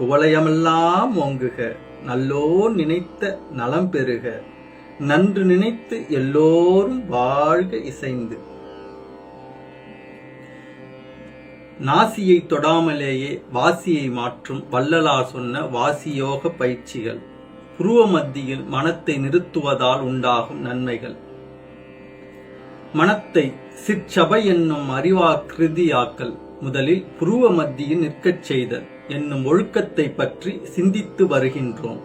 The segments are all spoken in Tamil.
குவளையமெல்லாம் ஓங்குக நல்லோர் நினைத்த நலம் பெறுக. நன்று நினைத்து எல்லோரும் வாழ்க இசைந்து. நாசியை தொடாமலேயே வாசியை மாற்றும் வள்ளலார் சொன்ன வாசியோக பயிற்சிகள். புருவ மத்தியில் மனத்தை நிறுத்துவதால் உண்டாகும் நன்மைகள். மனத்தை சிற்சபை என்னும் அறிவாக்கிருதியாக்கல் முதலில் புருவ மத்தியில் நிற்கச் செய்தல். என்னும் ஒழுக்கத்தை பற்றி சிந்தித்து வருகின்றோம்.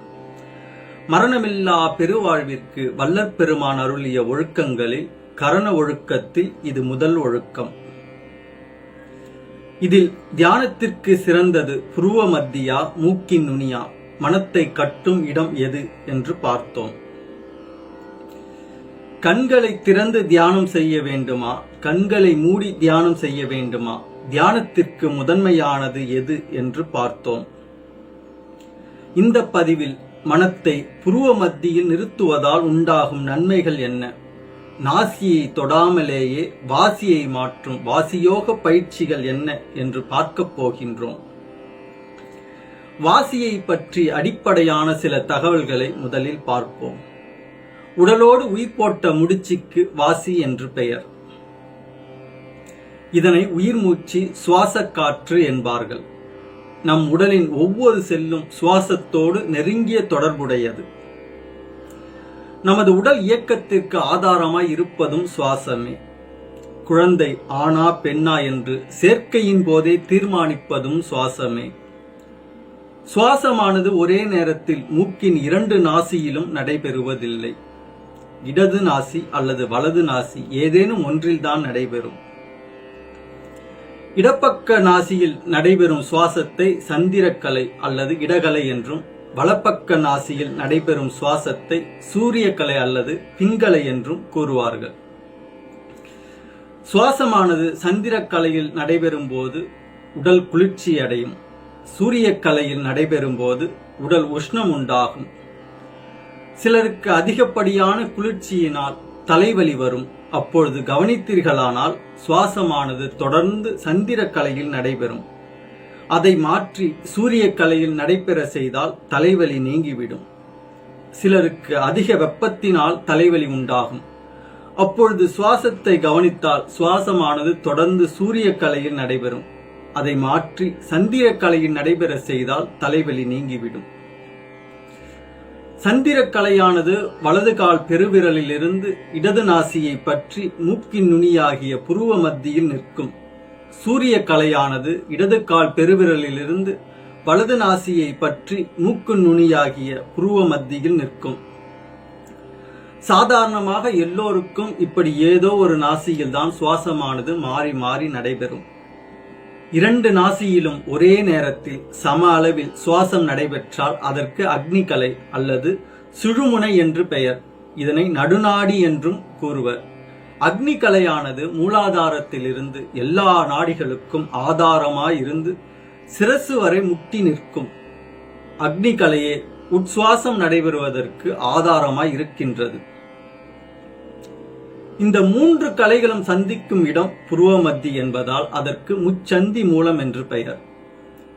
மரணமில்லா பெருவாழ்விற்கு வல்லற்பெருமான் அருளிய ஒழுக்கங்களில் கரண ஒழுக்கத்தில் இது முதல் ஒழுக்கம். இதில் தியானத்திற்கு சிறந்தது புருவ மத்தியா மூக்கின் நுனியா மனத்தை கட்டும் இடம் எது என்று பார்த்தோம். கண்களை திறந்து தியானம் செய்ய வேண்டுமா? கண்களை மூடி தியானம் செய்ய வேண்டுமா? தியானத்திற்கு முதன்மையானது எது என்று பார்த்தோம். இந்த பதிவில் மனத்தை புருவ மத்தியில் நிறுத்துவதால் உண்டாகும் நன்மைகள் என்ன? நாசியை தொடாமலேயே வாசியை மாற்றும் வாசியோக பயிற்சிகள் என்ன என்று பார்க்கப் போகின்றோம். வாசியை பற்றி அடிப்படையான சில தகவல்களை முதலில் பார்ப்போம். உடலோடு உயிர் போட்ட முடிச்சுக்கு வாசி என்று பெயர். இதனை உயிர் மூச்சு சுவாச காற்று என்பார்கள். நம் உடலின் ஒவ்வொரு செல்லும் சுவாசத்தோடு நெருங்கிய தொடர்புடையது. நமது உடல் இயக்கத்திற்கு ஆதாரமாய் இருப்பதும் சுவாசமே. குழந்தை ஆனா பெண்ணா என்று சேர்க்கையின் போதே தீர்மானிப்பதும் சுவாசமே. சுவாசமானது ஒரே நேரத்தில் மூக்கின் இரண்டு நாசியிலும் நடைபெறுவதில்லை. இடது நாசி அல்லது வலது நாசி ஏதேனும் ஒன்றில்தான் நடைபெறும். இடப்பக்க நாசியில் நடைபெறும் சுவாசத்தை சந்திரக்கலை அல்லது இடகலை என்றும் வலப்பக்க நாசியில் நடைபெறும் சுவாசத்தை சூரியக்கலை அல்லது பிங்கலை என்றும் கூறுவார்கள். சுவாசமானது சந்திரக்கலையில் நடைபெறும் போது உடல் குளிர்ச்சி அடையும். சூரியக்கலையில் நடைபெறும் போது உடல் உஷ்ணம் உண்டாகும். சிலருக்கு அதிகப்படியான குளிர்ச்சியினால் தலைவலி வரும். அப்பொழுது கவனித்தீர்களானால் சுவாசமானது தொடர்ந்து சந்திரக்கலையில் நடைபெறும். அதை மாற்றி சூரியக்கலையில் நடைபெற செய்தால் தலைவலி நீங்கிவிடும். சிலருக்கு அதிக வெப்பத்தினால் தலைவலி உண்டாகும். அப்பொழுது சுவாசத்தை கவனித்தால் சுவாசமானது தொடர்ந்து சூரியக்கலையில் நடைபெறும். அதை மாற்றி சந்திரக்கலையில் நடைபெற செய்தால் தலைவலி நீங்கிவிடும். சந்திரக்கலையானது வலது கால் பெருவிரலிலிருந்து இடது நாசியை பற்றி மூக்கின் நுனியாகிய புருவ மத்தியில் நிற்கும். சூரிய கலையானது இடது கால் பெருவிரலிலிருந்து வலது நாசியை பற்றி மூக்கு நுனியாகிய புருவ மத்தியில் நிற்கும். சாதாரணமாக எல்லோருக்கும் இப்படி ஏதோ ஒரு நாசியில் தான் சுவாசமானது மாறி மாறி நடைபெறும். இரண்டு நாசியிலும் ஒரே நேரத்தில் சம அளவில் சுவாசம் நடைபெற்றால் அதற்கு அக்னிகலை அல்லது சுழுமுனை என்று பெயர். இதனை நடுநாடி என்றும் கூறுவர். அக்னிகலையானது மூலாதாரத்திலிருந்து எல்லா நாடிகளுக்கும் ஆதாரமாய் இருந்து சிரசு வரை முட்டி நிற்கும். அக்னிகலையே உட்சுவாசம் நடைபெறுவதற்கு ஆதாரமாய் இருக்கின்றது இந்த மூன்று கலைகளும் சந்திக்கும் இடம் புருவ மத்தி என்பதால் அதற்கு முச்சந்தி மூலம் என்று பெயர்.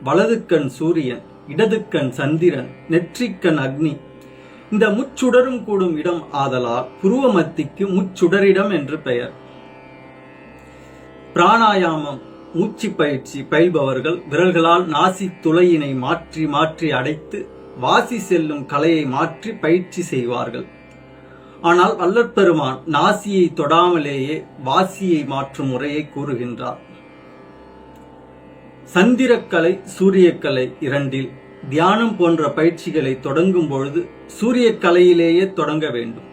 வலது கண் சூரியன் இடது கண் சந்திரன் நெற்றிக்கண் அக்னி. இந்த முச்சுடரும் கூடும் இடம் ஆதலால் புருவ மத்திக்கு முச்சுடரிடம் என்று பெயர். பிராணாயாமம் மூச்சு பயிற்சி பயில்பவர்கள் விரல்களால் நாசி துளையினை மாற்றி மாற்றி அடைத்து வாசி செல்லும் கலையை மாற்றி பயிற்சி செய்வார்கள். ஆனால் வல்லற்பெருமான் நாசியை தொடாமலேயே வாசியை மாற்றும் முறையை கூறுகின்றார். சந்திரக்கலை சூரியக்கலை இரண்டில் தியானம் போன்ற பயிற்சிகளை தொடங்கும் பொழுது சூரியக்கலையிலேயே தொடங்க வேண்டும்.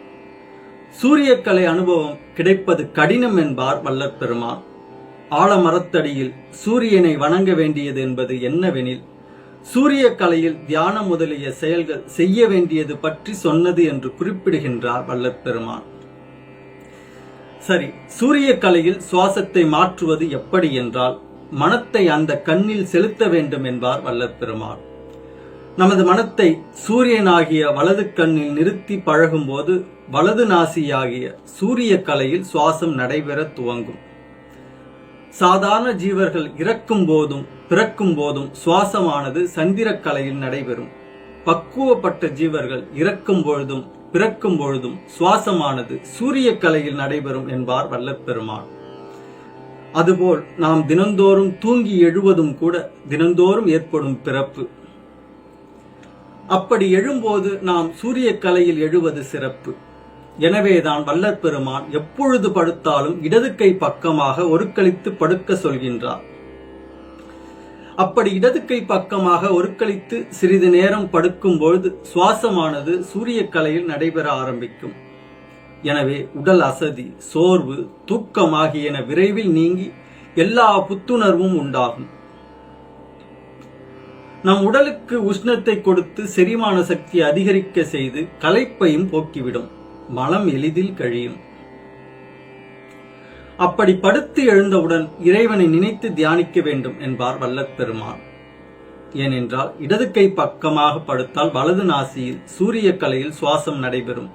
சூரியக்கலை அனுபவம் கிடைப்பது கடினம் என்பார் வல்லற்பெருமான். ஆலமரத்தடியில் சூரியனை வணங்க வேண்டியது என்பது என்னவெனில் சூரிய கலையில் தியானம் முதலிய செயல்கள் செய்ய வேண்டியது பற்றி சொன்னது என்று குறிப்பிடுகின்றார் வல்லப்பெருமான். சரி சூரிய கலையில் சுவாசத்தை மாற்றுவது எப்படி என்றால் மனத்தை அந்த கண்ணில் செலுத்த வேண்டும் என்பார் வல்லப்பெருமான். நமது மனத்தை சூரியனாகிய வலது கண்ணில் நிறுத்தி பழகும்போது வலது நாசியாகிய சூரிய கலையில் சுவாசம் நடைபெற துவங்கும். சாதாரண ஜீவர்கள் இறக்கும் போதும் பிறக்கும் போதும் சுவாசமானது சந்திரக்கலையில் நடைபெறும். பக்குவப்பட்ட ஜீவர்கள் இறக்கும் பொழுதும் பிறக்கும் பொழுதும் சுவாசமானது சூரிய கலையில் நடைபெறும் என்பார் வல்லப்பெருமான். அதுபோல் நாம் தினந்தோறும் தூங்கி எழுவதும் கூட தினந்தோறும் ஏற்படும் பிறப்பு. அப்படி எழும்போது நாம் சூரிய கலையில் எழுவது சிறப்பு. எனவேதான் வல்லற் பெருமான் எப்பொழுது படுத்தாலும் இடது கை பக்கமாக ஒருக்களித்து படுக்க சொல்கின்றார். அப்படி இடது கை பக்கமாக ஒருக்களித்து சிறிது நேரம் படுக்கும் பொழுது சுவாசமானது சூரிய கலையில் நடைபெற ஆரம்பிக்கும். எனவே உடல் அசதி சோர்வு தூக்கம் ஆகியன விரைவில் நீங்கி எல்லா புத்துணர்வும் உண்டாகும். நம் உடலுக்கு உஷ்ணத்தை கொடுத்து செரிமான சக்தி அதிகரிக்க செய்து களைப்பையும் போக்கிவிடும். மலம் எளிதில் கழியும். அப்படி படுத்து எழுந்தவுடன் இறைவனை நினைத்து தியானிக்க வேண்டும் என்பார் வல்லற் பெருமான். ஏனென்றால் இடது கை பக்கமாக படுத்தால் வலது நாசியில் சூரிய கலையில் சுவாசம் நடைபெறும்.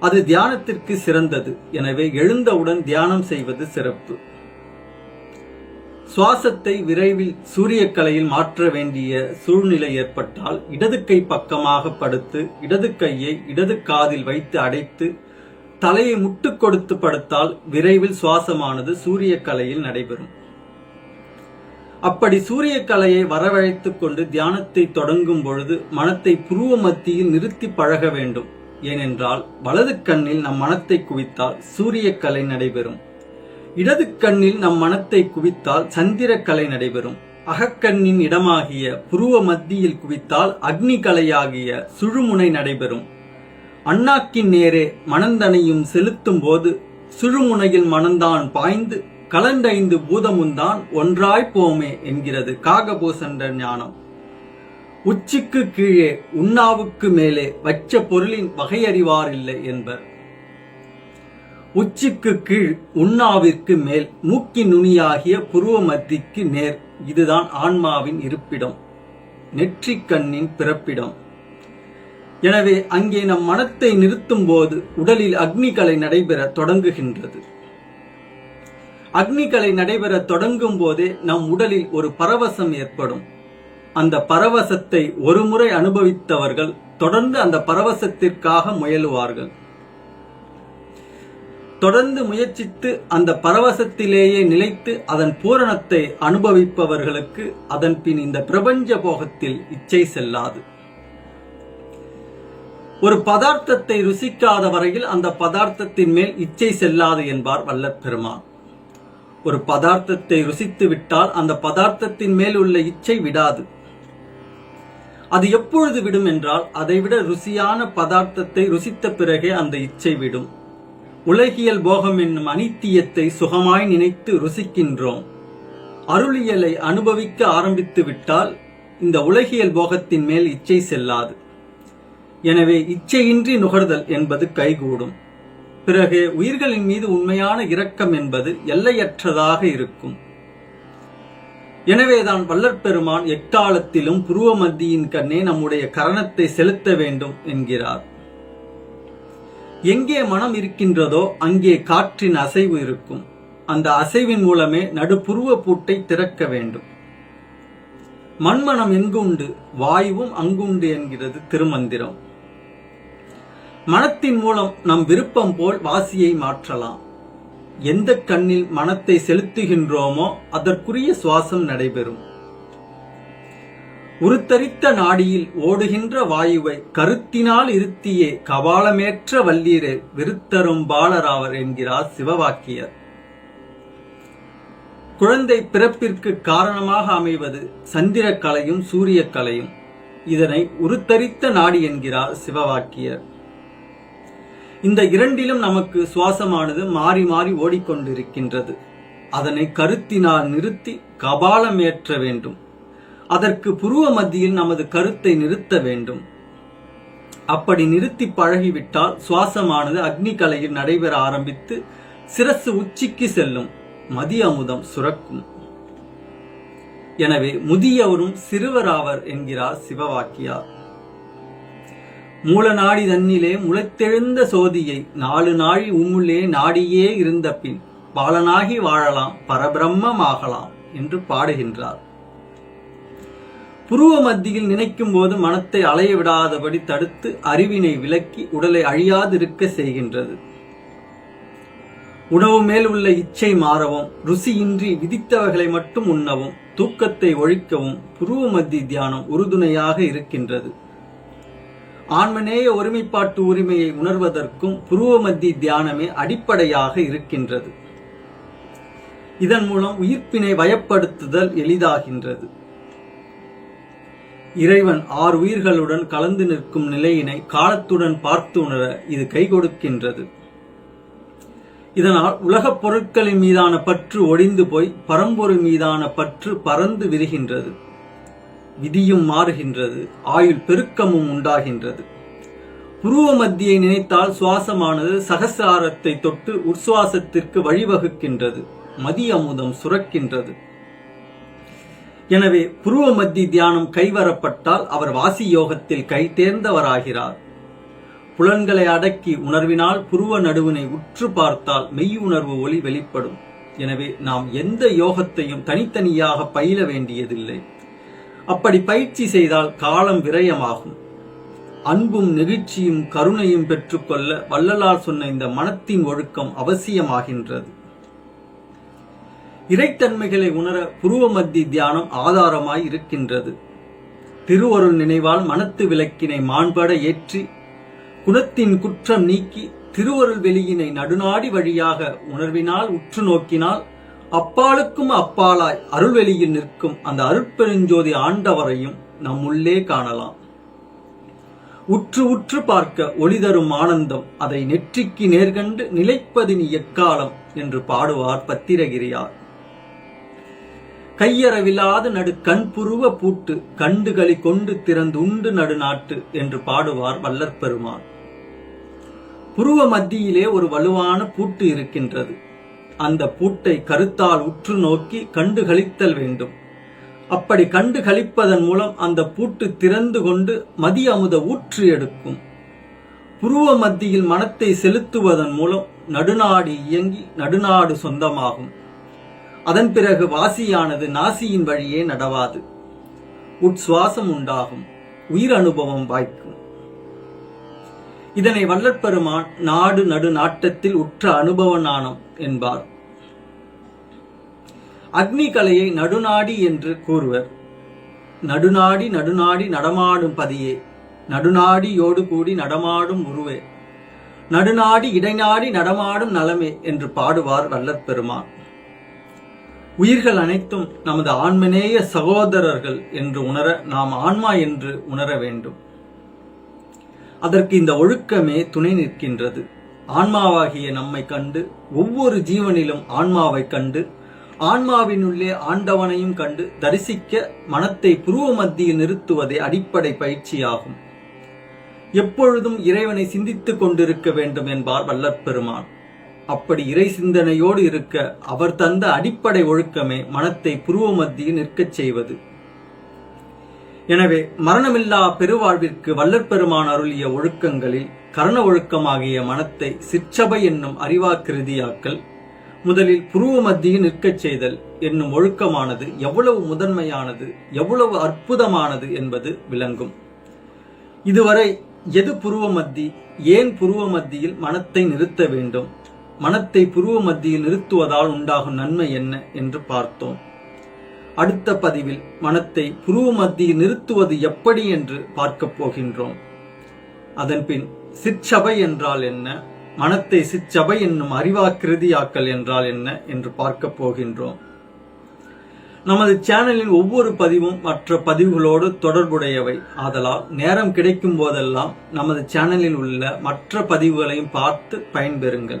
அது தியானத்திற்கு சிறந்தது. எனவே எழுந்தவுடன் தியானம் செய்வது சிறப்பு. சுவாசத்தை விரைவில் சூரிய கலையில் மாற்ற வேண்டிய சூழ்நிலை ஏற்பட்டால் இடது கை பக்கமாக படுத்து இடது கையை இடது காதில் வைத்து அடைத்து தலையை முட்டு கொடுத்து படுத்தால் விரைவில் சுவாசமானது சூரிய கலையில் நடைபெறும். அப்படி சூரிய கலையை வரவழைத்துக் கொண்டு தியானத்தை தொடங்கும் பொழுது மனத்தை புருவ மத்தியில் நிறுத்தி பழக வேண்டும். ஏனென்றால் வலது கண்ணில் நம் மனத்தை குவித்தால் சூரிய கலை நடைபெறும். இடது கண்ணில் நம் மனத்தை குவித்தால் சந்திர கலை நடைபெறும். அகக்கண்ணின் இடமாகிய புருவ மத்தியில் குவித்தால் அக்னி கலையாகிய சுழுமுனை நடைபெறும். அண்ணாக்கின் நேரே மனந்தனையும் செலுத்தும் போது சுழுமுனையில் மனந்தான் பாய்ந்து கலண்டைந்து பூதமுந்தான் ஒன்றாய் போமே என்கிறது காகபூசண்ட ஞானம். உச்சிக்கு கீழே உண்ணாவுக்கு மேலே வச்ச பொருளின் வகையறிவாரில்லை என்பர். உச்சிக்கு கீழ் உண்ணாவிற்கு மேல் மூக்கி நுனியாகிய புருவ மத்திக்கு நேர். இதுதான் ஆன்மாவின் இருப்பிடம். நெற்றிக் கண்ணின் பிறப்பிடம். எனவே அங்கே நம் மனத்தை நிறுத்தும் போது உடலில் அக்னிகலை நடைபெற தொடங்குகின்றது. அக்னிகலை நடைபெற தொடங்கும் போதே நம் உடலில் ஒரு பரவசம் ஏற்படும். அந்த பரவசத்தை ஒருமுறை அனுபவித்தவர்கள் தொடர்ந்து அந்த பரவசத்திற்காக முயலுவார்கள். தொடர்ந்து முயற்சித்து அந்த பரவசத்திலேயே நிலைத்து அதன் பூரணத்தை அனுபவிப்பவர்களுக்கு அதன் பின் இந்த பிரபஞ்ச போகத்தில் இச்சை செல்லாது. ஒரு பதார்த்தத்தை ருசிக்காத வரையில் அந்த பதார்த்தத்தின் மேல் இச்சை செல்லாது என்பார் வல்லற் பெருமான் ஒரு பதார்த்தத்தை ருசித்து விட்டால் அந்த பதார்த்தத்தின் மேல் உள்ள இச்சை விடாது. அது எப்பொழுது விடும் என்றால் அதைவிட ருசியான பதார்த்தத்தை ருசித்த பிறகே அந்த இச்சை விடும். உலகியல் போகம் என்னும் அனித்தியத்தை சுகமாய் நினைத்து ருசிக்கின்றோம். அருளியலை அனுபவிக்க ஆரம்பித்து விட்டால் இந்த உலகியல் போகத்தின் மேல் இச்சை செல்லாது. எனவே இச்சையின்றி நுகர்தல் என்பது கைகூடும். பிறகு உயிர்களின் மீது உண்மையான இரக்கம் என்பது எல்லையற்றதாக இருக்கும். எனவேதான் வல்லற்பெருமான் எக்காலத்திலும் புருவ மத்தியின் கண்ணே நம்முடைய கரணத்தை செலுத்த வேண்டும் என்கிறார். எங்கே மனம் இருக்கின்றதோ அங்கே காற்றின் அசைவு இருக்கும். அந்த அசைவின் மூலமே நடுப்புருவ பூட்டை திறக்க வேண்டும். மண்மனம் எங்குண்டு? வாயுவும் அங்குண்டு என்கிறது திருமந்திரம். மனத்தின் மூலம் நம் விருப்பம் போல் வாசியை மாற்றலாம். எந்த கண்ணில் மனத்தை செலுத்துகின்றோமோ அதற்குரிய சுவாசம் நடைபெறும். உருத்தரித்த நாடியில் ஓடுகின்ற வாயுவை கருத்தினால் இருத்தியே கபாலமேற்ற வல்லீரே விருத்தரும் பாலராவர் என்கிறார் சிவவாக்கியர். குழந்தை பிறப்பிற்கு காரணமாக அமைவது சந்திர கலையும் சூரிய கலையும் இதனை உருத்தரித்த நாடி என்கிறார் சிவவாக்கியர். இந்த இரண்டிலும் நமக்கு சுவாசமானது மாறி மாறி ஓடிக்கொண்டிருக்கின்றது. அதனை கருத்தினால் நிறுத்தி கபாலமேற்ற வேண்டும். அதற்கு புருவ மத்தியில் நமது கருத்தை நிறுத்த வேண்டும். அப்படி நிறுத்தி பழகிவிட்டால் சுவாசமானது அக்னி கலையில் நடைபெற ஆரம்பித்து சிரசு உச்சிக்கு செல்லும். மதிய அமுதம் சுரக்கும். எனவே முதியவரும் சிறுவராவர் என்கிறார் சிவவாக்கியார். மூலநாடி தன்னிலே முளைத்தெழுந்த சோதியை நாலு நாழி உம்முள்ளே நாடியே இருந்த பின் பாலனாகி வாழலாம் பரபிரம்மமாகலாம் என்று பாடுகின்றார். புருவ மத்தியில் நினைக்கும் போது மனத்தை அலைய விடாதபடி தடுத்து அறிவினை விலக்கி உடலை அழியாதிருக்க செய்கின்றது. உணவு மேல் உள்ள இச்சை மாறவும் ருசியின்றி விதித்தவைகளை மட்டும் உண்ணவும் தூக்கத்தை ஒழிக்கவும் புருவ மத்தி தியானம் உறுதுணையாக இருக்கின்றது. ஆன்மநேய ஒருமைப்பாட்டு உரிமையை உணர்வதற்கும் புருவ மத்தி தியானமே அடிப்படையாக இருக்கின்றது. இதன் மூலம் உயிர்ப்பினை வயப்படுத்துதல் எளிதாகின்றது. இறைவன் ஆறு உயிர்களுடன் கலந்து நிற்கும் நிலையினை காலத்துடன் பார்த்து உணர இது கை கொடுக்கின்றது. இதனால் உலகப் பொருட்களின் மீதான பற்று ஒடிந்து போய் பரம்பொருள் மீதான பற்று பறந்து விரிகின்றது விதியும் மாறுகின்றது ஆயுள் பெருக்கமும் உண்டாகின்றது. புருவ மத்தியை நினைத்தால் சுவாசமானது சகசாரத்தை தொட்டு உற்சுவாசத்திற்கு வழிவகுக்கின்றது மதிய அமுதம் சுரக்கின்றது. எனவே புருவ மத்தி தியானம் கைவரப்பட்டால் அவர் வாசி யோகத்தில் கை தேர்ந்தவராகிறார். புலன்களை அடக்கி உணர்வினால் புருவ நடுவினை உற்று பார்த்தால் மெய் உணர்வு ஒளி வெளிப்படும். எனவே நாம் எந்த யோகத்தையும் தனித்தனியாக பயில வேண்டியதில்லை. அப்படி பயிற்சி செய்தால் காலம் விரயமாகும். அன்பும் நெகிழ்ச்சியும் கருணையும் பெற்றுக்கொள்ள வள்ளலார் சொன்ன இந்த மனத்தின் ஒழுக்கம் அவசியமாகின்றது. இறைத்தன்மைகளை உணர புருவ மத்தி தியானம் ஆதாரமாய் இருக்கின்றது. திருவருள் நினைவால் மனத்து விளக்கினை மாண்பட ஏற்றி குணத்தின் குற்றம் நீக்கி திருவருள் வெளியினை நடுநாடி வழியாக உணர்வினால் உற்று நோக்கினால் அப்பாலுக்கும் அப்பாலாய் அருள்வெளியில் நிற்கும் அந்த அருட்பெருஞ்சோதி ஆண்டவரையும் நம்முள்ளே காணலாம். உற்று உற்று பார்க்க ஒளி தரும் ஆனந்தம் அதை நெற்றிக்கு நேர்கண்டு நிலைப்பதினி எக்காலம் என்று பாடுவார் பத்திரகிரியார். கையறவில்லாத நடு கண் புருவ பூட்டு கண்டுகளி கொண்டு திறந்து உண்டு நடுநாட்டு என்று பாடுவார் வல்லற் பெருமான். புருவ மத்தியிலே ஒரு வலுவான பூட்டு இருக்கின்றது. அந்த பூட்டை கருத்தால் உற்று நோக்கி கண்டு கழித்தல் வேண்டும். அப்படி கண்டு கழிப்பதன் மூலம் அந்த பூட்டு திறந்து கொண்டு மதிய அமுத ஊற்று எடுக்கும். புருவ மத்தியில் மனத்தை செலுத்துவதன் மூலம் நடுநாடு இயங்கி நடுநாடு சொந்தமாகும். அதன் பிறகு வாசியானது நாசியின் வழியே நடவாது. உட்சுவாசம் உண்டாகும். உயிர் அனுபவம் வாய்க்கும். இதனை வல்லற்பெருமான் நாடு நடு நாட்டத்தில் உற்ற அனுபவ நாணம் என்பார். அக்னி கலையை நடுநாடி என்று கூறுவர். நடுநாடி நடுநாடி நடமாடும் பதியே. நடுநாடியோடு கூடி நடமாடும் உருவே. நடுநாடி இடைநாடி நடமாடும் நலமே என்று பாடுவார் வல்லற்பெருமான். உயிர்கள் அனைத்தும் நமது ஆன்மநேய சகோதரர்கள் என்று உணர நாம் ஆன்மா என்று உணர வேண்டும். அதற்கு இந்த ஒழுக்கமே துணை நிற்கின்றது. ஆன்மாவாகிய நம்மை கண்டு ஒவ்வொரு ஜீவனிலும் ஆன்மாவை கண்டு ஆன்மாவினுள்ளே ஆண்டவனையும் கண்டு தரிசிக்க மனத்தை புருவ மத்தியில் நிறுத்துவதே அடிப்படை பயிற்சியாகும். எப்பொழுதும் இறைவனை சிந்தித்துக் கொண்டிருக்க வேண்டும் என்பார் வல்லற்பெருமான். அப்படி இறை சிந்தனையோடு இருக்க அவர் தந்த அடிப்படை ஒழுக்கமே மனத்தை புருவ மத்தியில் நிற்கச் செய்வது. எனவே மரணமில்லா பெருவாழ்விற்கு வல்லற்பெருமான் அருளிய ஒழுக்கங்களில் கரண ஒழுக்கமாகிய மனத்தை சிற்சபை என்னும் அறிவாக்கிருதியாக்கல் முதலில் புருவ மத்தியில் நிற்கச் செய்தல் என்னும் ஒழுக்கமானது எவ்வளவு முதன்மையானது எவ்வளவு அற்புதமானது என்பது விளங்கும். இதுவரை எது புருவ மத்தி ஏன் புருவ மத்தியில் மனத்தை நிறுத்த வேண்டும்? மனத்தை புருவ மத்தியில் நிறுத்துவதால் உண்டாகும் நன்மை என்ன என்று பார்த்தோம். அடுத்த பதிவில் மனத்தை புருவ மத்தியில் நிறுத்துவது எப்படி என்று பார்க்கப் போகின்றோம். அதன்பின் சிற்சபை என்றால் என்ன? மனத்தை சிற்சபை என்னும் அறிவாக்கிருதியாக்கல் என்றால் என்ன என்று பார்க்கப் போகின்றோம். நமது சேனலின் ஒவ்வொரு பதிவும் மற்ற பதிவுகளோடு தொடர்புடையவை. ஆதலால் நேரம் கிடைக்கும் போதெல்லாம் நமது சேனலில் உள்ள மற்ற பதிவுகளையும் பார்த்து பயன்பெறுங்கள்.